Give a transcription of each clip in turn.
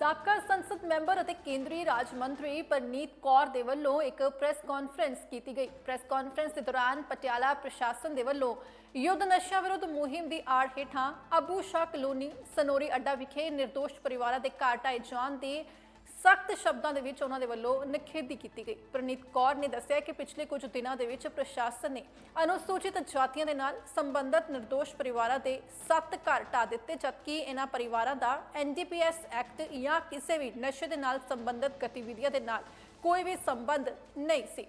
ਸਾਬਕਾ ਸੰਸਦ ਮੈਂਬਰ ਅਤੇ ਕੇਂਦਰੀ ਰਾਜ ਮੰਤਰੀ ਪਰਨੀਤ ਕੌਰ ਦੇ ਵੱਲੋਂ ਇੱਕ ਪ੍ਰੈਸ ਕਾਨਫਰੰਸ ਕੀਤੀ ਗਈ। ਪ੍ਰੈਸ ਕਾਨਫਰੰਸ ਦੇ ਦੌਰਾਨ ਪਟਿਆਲਾ ਪ੍ਰਸ਼ਾਸਨ ਦੇ ਵੱਲੋਂ ਯੁੱਧ ਨਸ਼ਾ ਵਿਰੁੱਧ ਮੁਹਿੰਮ ਦੀ ਆੜ ਹੇਠਾਂ ਅਬੂ ਸ਼ਾਹ ਕਲੋਨੀ, ਸਨੋਰੀ ਅੱਡਾ ਵਿਖੇ ਨਿਰਦੋਸ਼ ਪਰਿਵਾਰਾਂ ਦੇ ਘਰ ਢਾਏ ਜਾਣ ਦੇ ਸਖਤ ਸ਼ਬਦਾਂ ਦੇ ਵਿੱਚ ਉਹਨਾਂ ਦੇ ਵੱਲੋਂ ਨਿਖੇਧੀ ਕੀਤੀ ਗਈ। ਪ੍ਰਨੀਤ ਕੌਰ ਨੇ ਦੱਸਿਆ ਕਿ ਪਿਛਲੇ ਕੁਝ ਦਿਨਾਂ ਦੇ ਵਿੱਚ ਪ੍ਰਸ਼ਾਸਨ ਨੇ ਅਨੁਸੂਚਿਤ ਜਾਤੀਆਂ ਦੇ ਨਾਲ ਸੰਬੰਧਿਤ ਨਿਰਦੋਸ਼ ਪਰਿਵਾਰਾਂ ਦੇ 7 ਘਰ ਢਾ ਦਿੱਤੇ, ਜਦਕਿ ਇਹਨਾਂ ਪਰਿਵਾਰਾਂ ਦਾ ਐਨਡੀਪੀਐਸ ਐਕਟ ਜਾਂ ਕਿਸੇ ਵੀ ਨਸ਼ੇ ਦੇ ਨਾਲ ਸੰਬੰਧਿਤ ਗਤੀਵਿਧੀਆਂ ਦੇ ਨਾਲ ਕੋਈ ਵੀ ਸੰਬੰਧ ਨਹੀਂ ਸੀ।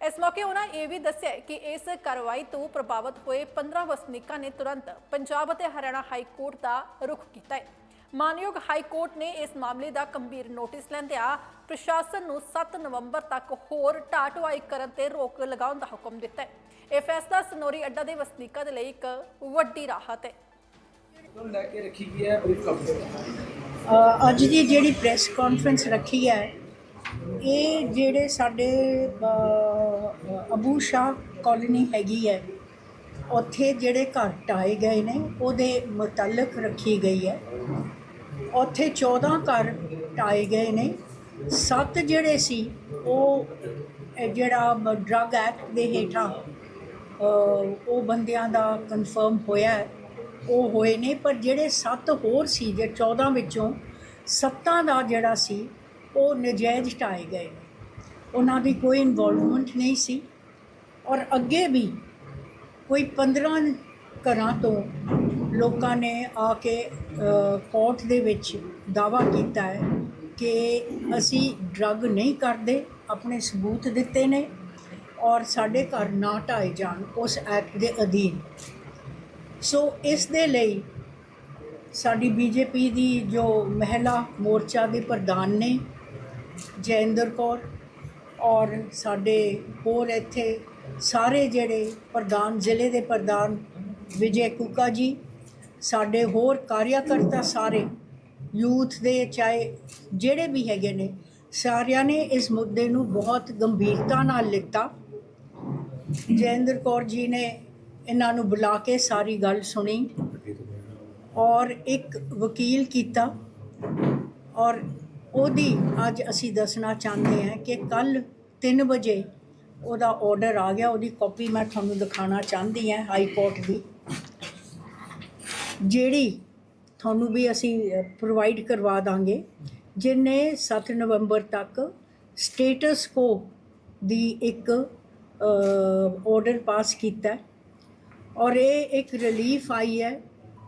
ਇਸ ਮੌਕੇ ਉਹਨਾਂ ਇਹ ਵੀ ਦੱਸਿਆ ਕਿ ਇਸ ਕਾਰਵਾਈ ਤੋਂ ਪ੍ਰਭਾਵਿਤ ਹੋਏ 15 ਵਸਨੀਕਾਂ ਨੇ ਤੁਰੰਤ ਪੰਜਾਬ ਅਤੇ ਹਰਿਆਣਾ ਹਾਈ ਕੋਰਟ ਦਾ ਰੁਖ ਕੀਤਾ ਹੈ। ਮਾਨਯੋਗ ਹਾਈ ਕੋਰਟ ਨੇ ਇਸ ਮਾਮਲੇ ਦਾ ਗੰਭੀਰ ਨੋਟਿਸ ਲੈਂਦਿਆਂ ਪ੍ਰਸ਼ਾਸਨ ਨੂੰ 7 ਨਵੰਬਰ ਤੱਕ ਹੋਰ ਢਾਟਵਾਈ ਕਰਨ ਤੇ ਰੋਕ ਲਗਾਉਣ ਦਾ ਹੁਕਮ ਦਿੱਤਾ ਹੈ। ਇਹ ਫੈਸਲਾ ਸਨੋਰੀ ਅੱਡਾ ਦੇ ਵਸਨੀਕਾਂ ਦੇ ਲਈ ਇੱਕ ਵੱਡੀ ਰਾਹਤ ਹੈ। ਨੂੰ ਲੈ ਕੇ ਰੱਖੀ ਗਈ ਹੈ ਬਰੀਫ ਕਰਦੇ ਅ, ਅੱਜ ਦੀ ਜਿਹੜੀ ਪ੍ਰੈਸ ਕਾਨਫਰੰਸ ਰੱਖੀ ਹੈ ਇਹ ਜਿਹੜੇ ਸਾਡੇ ਅਬੂ ਸ਼ਾਹ ਕਾਲੋਨੀ ਹੈਗੀ ਹੈ ਉੱਥੇ ਜਿਹੜੇ ਘਰ ਢਾਏ ਗਏ ਨੇ ਉਹਦੇ ਮੁਤਲਕ ਰੱਖੀ ਗਈ ਹੈ। ਉੱਥੇ 14 ਘਰ ਢਾਏ ਗਏ ਨੇ। ਸੱਤ ਜਿਹੜੇ ਸੀ, ਉਹ ਜਿਹੜਾ ਡਰੱਗ ਐਕਟ ਦੇ ਹੇਠਾਂ ਉਹ ਬੰਦਿਆਂ ਦਾ ਕਨਫਰਮ ਹੋਇਆ ਉਹ ਹੋਏ ਨੇ, ਪਰ ਜਿਹੜੇ ਸੱਤ ਹੋਰ ਸੀ, ਜੇ 14 ਵਿੱਚੋਂ ਸੱਤਾਂ ਦਾ ਜਿਹੜਾ ਸੀ, ਉਹ ਨਜਾਇਜ਼ ਢਾਏ ਗਏ ਨੇ। ਉਹਨਾਂ ਦੀ ਕੋਈ ਇਨਵੋਲਵਮੈਂਟ ਨਹੀਂ ਸੀ। ਔਰ ਅੱਗੇ ਵੀ ਕੋਈ 15 ਘਰਾਂ ਤੋਂ ਲੋਕਾਂ ਨੇ ਆ ਕੇ ਕੋਰਟ ਦੇ ਵਿੱਚ ਦਾਵਾ ਕੀਤਾ ਹੈ ਕਿ ਅਸੀਂ ਡਰੱਗ ਨਹੀਂ ਕਰਦੇ, ਆਪਣੇ ਸਬੂਤ ਦਿੱਤੇ ਨੇ ਔਰ ਸਾਡੇ ਘਰ ਨਾ ਢਾਏ ਜਾਣ ਉਸ ਐਕਟ ਦੇ ਅਧੀਨ। ਸੋ ਇਸ ਦੇ ਲਈ ਸਾਡੀ ਬੀਜੇਪੀ ਦੀ ਜੋ ਮਹਿਲਾ ਮੋਰਚਾ ਦੇ ਪ੍ਰਧਾਨ ਨੇ, ਜੈਂਦਰ ਕੌਰ ਔਰ ਸਾਡੇ ਹੋਰ ਇੱਥੇ ਸਾਰੇ ਜਿਹੜੇ ਪ੍ਰਧਾਨ, ਜ਼ਿਲ੍ਹੇ ਦੇ ਪ੍ਰਧਾਨ ਵਿਜੇ ਕੁਕਾ ਜੀ ਸਾਡੇ ਹੋਰ ਕਾਰਿਆਕਰਤਾ ਸਾਰੇ, ਯੂਥ ਦੇ ਚਾਹੇ ਜਿਹੜੇ ਵੀ ਹੈਗੇ ਨੇ, ਸਾਰਿਆਂ ਨੇ ਇਸ ਮੁੱਦੇ ਨੂੰ ਬਹੁਤ ਗੰਭੀਰਤਾ ਨਾਲ ਲਿੱਤਾ। ਜੈਂਦਰ ਕੌਰ ਜੀ ਨੇ ਇਹਨਾਂ ਨੂੰ ਬੁਲਾ ਕੇ ਸਾਰੀ ਗੱਲ ਸੁਣੀ ਔਰ ਇੱਕ ਵਕੀਲ ਕੀਤਾ ਔਰ ਉਹਦੀ ਅੱਜ ਅਸੀਂ ਦੱਸਣਾ ਚਾਹੁੰਦੇ ਹਾਂ ਕਿ ਕੱਲ 3 ਵਜੇ ਉਹਦਾ ਆਰਡਰ ਆ ਗਿਆ, ਉਹਦੀ ਕਾਪੀ ਮੈਂ ਤੁਹਾਨੂੰ ਦਿਖਾਣਾ ਚਾਹੁੰਦੀ ਹਾਂ ਹਾਈ ਕੋਰਟ ਦੀ। ਜਿਹੜੀ ਤੁਹਾਨੂੰ ਵੀ ਅਸੀਂ ਪ੍ਰੋਵਾਈਡ ਕਰਵਾ ਦਾਂਗੇ, ਜਿਹਨੇ 7 ਨਵੰਬਰ ਤੱਕ ਸਟੇਟਸ ਕੋ ਦੀ ਇੱਕ ਆਰਡਰ ਪਾਸ ਕੀਤਾ ਔਰ ਇਹ ਇੱਕ ਰਿਲੀਫ ਆਈ ਹੈ,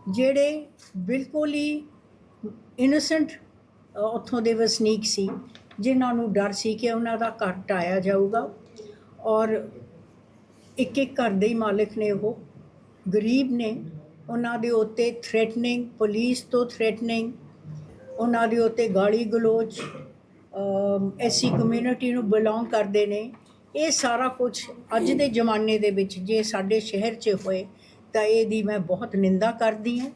ਜਿਹੜੇ ਬਿਲਕੁਲ ਹੀ ਇਨੋਸੈਂਟ ਉੱਥੋਂ ਦੇ ਵਸਨੀਕ ਸੀ, ਜਿਨ੍ਹਾਂ ਨੂੰ ਡਰ ਸੀ ਕਿ ਉਹਨਾਂ ਦਾ ਘਰ ਟਾਇਆ ਜਾਊਗਾ। ਔਰ ਇੱਕ ਇੱਕ ਘਰ ਦੇ ਹੀ ਮਾਲਕ ਨੇ ਉਹ, ਗਰੀਬ ਨੇ ਉਹਨਾਂ ਦੇ ਉੱਤੇ ਥ੍ਰੈਟਨਿੰਗ ਪੁਲਿਸ ਤੋਂ ਥ੍ਰੈਟਨਿੰਗ ਉਹਨਾਂ ਦੇ ਉੱਤੇ ਗਾਲੀ ਗਲੋਚ ਐਸੀ ਕਮਿਊਨਿਟੀ ਨੂੰ ਬਿਲੋਂਗ ਕਰਦੇ ਨੇ। ਇਹ ਸਾਰਾ ਕੁਝ ਅੱਜ ਦੇ ਜ਼ਮਾਨੇ ਦੇ ਵਿੱਚ ਜੇ ਸਾਡੇ ਸ਼ਹਿਰ 'ਚ ਹੋਏ, ਤਾਂ ਇਹਦੀ ਮੈਂ ਬਹੁਤ ਨਿੰਦਾ ਕਰਦੀ ਹਾਂ।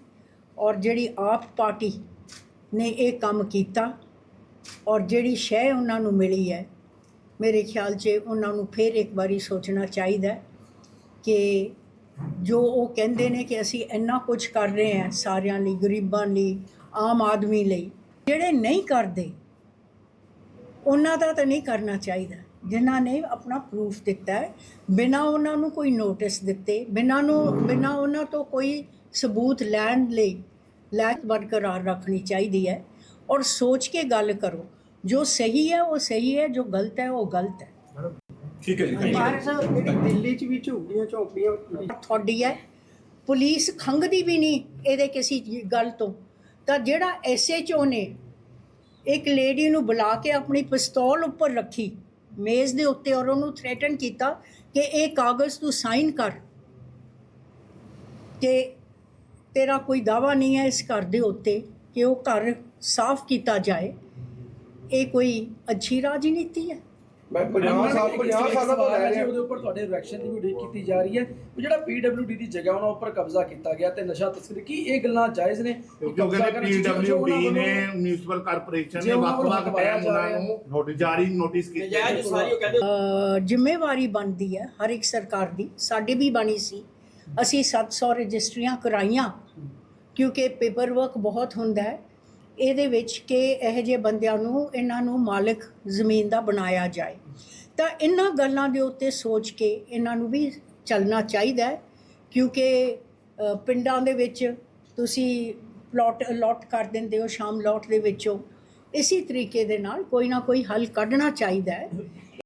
ਔਰ ਜਿਹੜੀ ਆਪ ਪਾਰਟੀ ਨੇ ਇਹ ਕੰਮ ਕੀਤਾ, ਔਰ ਜਿਹੜੀ ਸ਼ੈ ਉਹਨਾਂ ਨੂੰ ਮਿਲੀ ਹੈ, ਮੇਰੇ ਖਿਆਲ 'ਚ ਉਹਨਾਂ ਨੂੰ ਫਿਰ ਇੱਕ ਵਾਰੀ ਸੋਚਣਾ ਚਾਹੀਦਾ ਕਿ ਜੋ ਉਹ ਕਹਿੰਦੇ ਨੇ ਕਿ ਅਸੀਂ ਇੰਨਾ ਕੁਝ ਕਰ ਰਹੇ ਹਾਂ ਸਾਰਿਆਂ ਲਈ, ਗਰੀਬਾਂ ਲਈ, ਆਮ ਆਦਮੀ ਲਈ, ਜਿਹੜੇ ਨਹੀਂ ਕਰਦੇ, ਉਹਨਾਂ ਦਾ ਤਾਂ ਨਹੀਂ ਕਰਨਾ ਚਾਹੀਦਾ। ਜਿਨ੍ਹਾਂ ਨੇ ਆਪਣਾ ਪ੍ਰੂਫ ਦਿੱਤਾ ਹੈ, ਬਿਨਾਂ ਉਹਨਾਂ ਨੂੰ ਕੋਈ ਨੋਟਿਸ ਦਿੱਤੇ, ਬਿਨਾਂ ਨੂੰ, ਬਿਨਾਂ ਉਹਨਾਂ ਤੋਂ ਕੋਈ ਸਬੂਤ ਲੈਣ ਲਈ ਲੈਕ ਬਰਕਰਾਰ ਰੱਖਣੀ ਚਾਹੀਦੀ ਹੈ। ਔਰ ਸੋਚ ਕੇ ਗੱਲ ਕਰੋ, ਜੋ ਸਹੀ ਹੈ, ਉਹ ਸਹੀ ਹੈ, ਜੋ ਗਲਤ ਹੈ, ਉਹ ਗਲਤ ਹੈ। ਠੀਕ ਹੈ ਜੀ, thank you। ਮਾਰ ਸਾਹਿਬ ਜਿਹੜੀ ਦਿੱਲੀ 'ਚ ਵੀ ਝੁੱਗੀਆਂ ਝੌਂਪੜੀਆਂ ਤੁਹਾਡੀ ਹੈ, ਪੁਲਿਸ ਖੰਗਦੀ ਵੀ ਨਹੀਂ ਇਹਦੇ ਕਿਸੇ ਚੀ- ਗੱਲ ਤੋਂ। ਤਾਂ ਜਿਹੜਾ ਐਸਐਚਓ ਨੇ ਇੱਕ ਲੇਡੀ ਨੂੰ ਬੁਲਾ ਕੇ ਆਪਣੀ ਪਿਸਤੌਲ ਉੱਪਰ ਰੱਖੀ, ਮੇਜ਼ ਦੇ ਉੱਤੇ ਔਰ ਉਹਨੂੰ ਥ੍ਰੈਟਨ ਕੀਤਾ ਕਿ ਇਹ ਕਾਗਜ਼ ਤੂੰ ਸਾਈਨ ਕਰ ਕਿ ਤੇਰਾ ਕੋਈ ਦਾਵਾ ਨਹੀਂ ਹੈ ਇਸ ਘਰ ਦੇ ਉੱਤੇ ਕਿ ਉਹ ਘਰ ਸਾਫ਼ ਕੀਤਾ ਜਾਏ। ਇਹ ਕੋਈ ਅੱਛੀ ਰਾਜਨੀਤੀ ਹੈ? ਮੈਂ 50 ਸਾਲ 50 ਸਾਲਾਂ ਤੋਂ ਲੈ ਰਿਹਾ ਉਹਦੇ ਉੱਪਰ ਤੁਹਾਡੇ ਰਿਐਕਸ਼ਨ ਦੀ ਵੀ ਉਡੀਕ ਕੀਤੀ ਜਾ ਰਹੀ ਹੈ ਉਹ ਜਿਹੜਾ ਪੀਡਬਲਯੂਡੀ ਦੀ ਜਗ੍ਹਾ ਉਹਨਾਂ ਉੱਪਰ ਕਬਜ਼ਾ ਕੀਤਾ ਗਿਆ ਤੇ ਨਸ਼ਾ ਤਸਕਰੀ ਕੀ ਇਹ ਗੱਲਾਂ ਜਾਇਜ਼ ਨੇ? ਕਿਉਂਕਿ ਪੀਡਬਲਯੂਡੀ ਨੇ ਮਿਊਨਿਸਪਲ ਕਾਰਪੋਰੇਸ਼ਨ ਨੇ ਵੱਖ-ਵੱਖ ਟਾਈਮ ਉਹਨਾਂ ਨੂੰ ਨੋਟਿਸ ਜਾਰੀ ਨੋਟਿਸ ਕੀਤੇ ਨਜਾਇਜ਼ ਸਾਰੀ ਉਹ ਕਹਿੰਦੇ ਅ, ਜ਼ਿੰਮੇਵਾਰੀ ਬਣਦੀ ਹੈ ਹਰ ਇੱਕ ਸਰਕਾਰ ਦੀ। ਸਾਡੀ ਵੀ ਬਣੀ ਸੀ। ਅਸੀਂ 700 ਰਜਿਸਟਰੀਆਂ ਕਰਾਈਆਂ। ਕਿਉਂਕਿ ਪੇਪਰ ਵਰਕ ਬਹੁਤ ਹੁੰਦਾ ਹੈ। ਇਹਦੇ ਵਿੱਚ ਕਿ ਇਹੋ ਜਿਹੇ ਬੰਦਿਆਂ ਨੂੰ, ਇਹਨਾਂ ਨੂੰ ਮਾਲਕ ਜ਼ਮੀਨ ਦਾ ਬਣਾਇਆ ਜਾਏ। ਤਾਂ ਇਹਨਾਂ ਗੱਲਾਂ ਦੇ ਉੱਤੇ ਸੋਚ ਕੇ ਇਹਨਾਂ ਨੂੰ ਵੀ ਚੱਲਣਾ ਚਾਹੀਦਾ ਹੈ, ਕਿਉਂਕਿ ਪਿੰਡਾਂ ਦੇ ਵਿੱਚ ਤੁਸੀਂ ਪਲਾਟ, ਅਲਾਟ ਕਰ ਦਿੰਦੇ ਹੋ, ਸ਼ਾਮ ਲੋਟ ਦੇ ਵਿੱਚੋਂ। ਇਸੇ ਤਰੀਕੇ ਦੇ ਨਾਲ ਕੋਈ ਨਾ ਕੋਈ ਹੱਲ ਕੱਢਣਾ ਚਾਹੀਦਾ ਹੈ।